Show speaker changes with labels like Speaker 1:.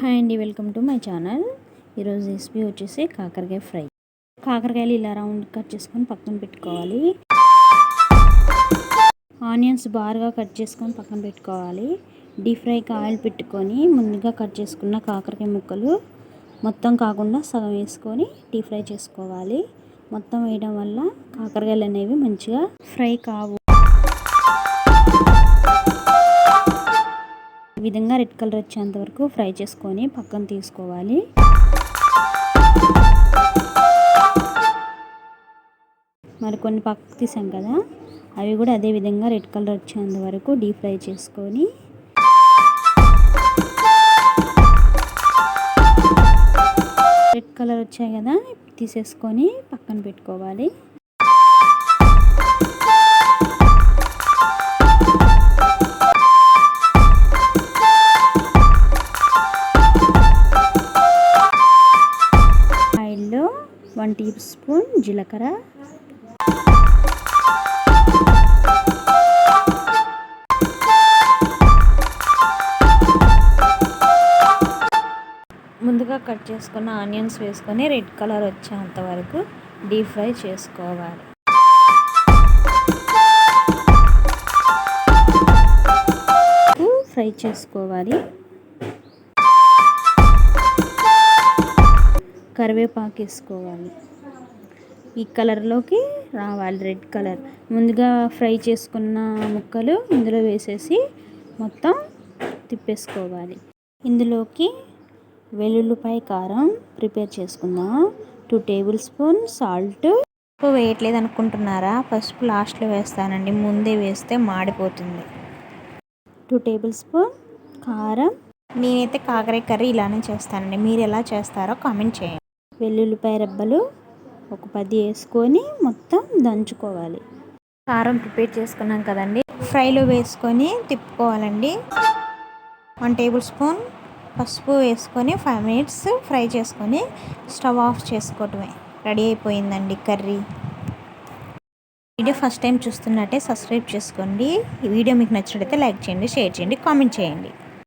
Speaker 1: Hi అండి welcome to my channel. ఈరోజు recipe వచ్చేసి కాకరకాయ ఫ్రై. కాకరకాయలు ఇలా రౌండ్ కట్ చేసుకొని పక్కన పెట్టుకోవాలి. ఆనియన్స్ బార్గా కట్ చేసుకొని పక్కన పెట్టుకోవాలి. డీప్ ఫ్రైకి ఆయిల్ పెట్టుకొని ముందుగా కట్ చేసుకున్న కాకరకాయ ముక్కలు మొత్తం కాకుండా సగం వేసుకొని డీప్ ఫ్రై చేసుకోవాలి. మొత్తం వేయడం వల్ల కాకరకాయలు అనేవి మంచిగా ఫ్రై కావు. ఈ విధంగా రెడ్ కలర్ వచ్చేంత వరకు ఫ్రై చేసుకొని పక్కన తీసుకోవాలి. మరి కొన్ని పక్కకు తీసాం కదా అవి కూడా అదే విధంగా రెడ్ కలర్ వచ్చేంత వరకు డీప్ ఫ్రై చేసుకొని రెడ్ కలర్ వచ్చాయి కదా తీసేసుకొని పక్కన పెట్టుకోవాలి. టీ స్పూన్ జీలకర్ర. ముందుగా కట్ చేసుకున్న ఆనియన్స్ వేసుకొని రెడ్ కలర్ వచ్చేంత వరకు డీప్ ఫ్రై చేసుకోవాలి. ఫ్రై చేసుకోవాలి. కరివేపాకు వేసుకోవాలి. ఈ కలర్లోకి రావాలి రెడ్ కలర్. ముందుగా ఫ్రై చేసుకున్న ముక్కలు ఇందులో వేసేసి మొత్తం తిప్పేసుకోవాలి. ఇందులోకి వెల్లుల్లిపాయ కారం ప్రిపేర్ చేసుకుందాం. Two tablespoon salt. ఉప్పు వేయట్లేదు అనుకుంటున్నారా? పసుపు లాస్ట్లో వేస్తానండి. ముందే వేస్తే మాడిపోతుంది. టూ టేబుల్ స్పూన్ కారం. నేనైతే కాకర కర్రీ ఇలానే చేస్తానండి. మీరు ఎలా చేస్తారో కామెంట్ చేయండి. వెల్లుల్లిపాయ రెబ్బలు ఒక పది వేసుకొని మొత్తం దంచుకోవాలి. కారం ప్రిపేర్ చేసుకున్నాం కదండి. ఫ్రైలో వేసుకొని తిప్పుకోవాలండి. వన్ టేబుల్ స్పూన్ పసుపు వేసుకొని ఫైవ్ మినిట్స్ ఫ్రై చేసుకొని స్టవ్ ఆఫ్ చేసుకోవటమే. రెడీ అయిపోయిందండి కర్రీ. వీడియో ఫస్ట్ టైం చూస్తున్నట్టే సబ్స్క్రైబ్ చేసుకోండి. ఈ వీడియో మీకు నచ్చినట్లయితే లైక్ చేయండి షేర్ చేయండి కామెంట్ చేయండి.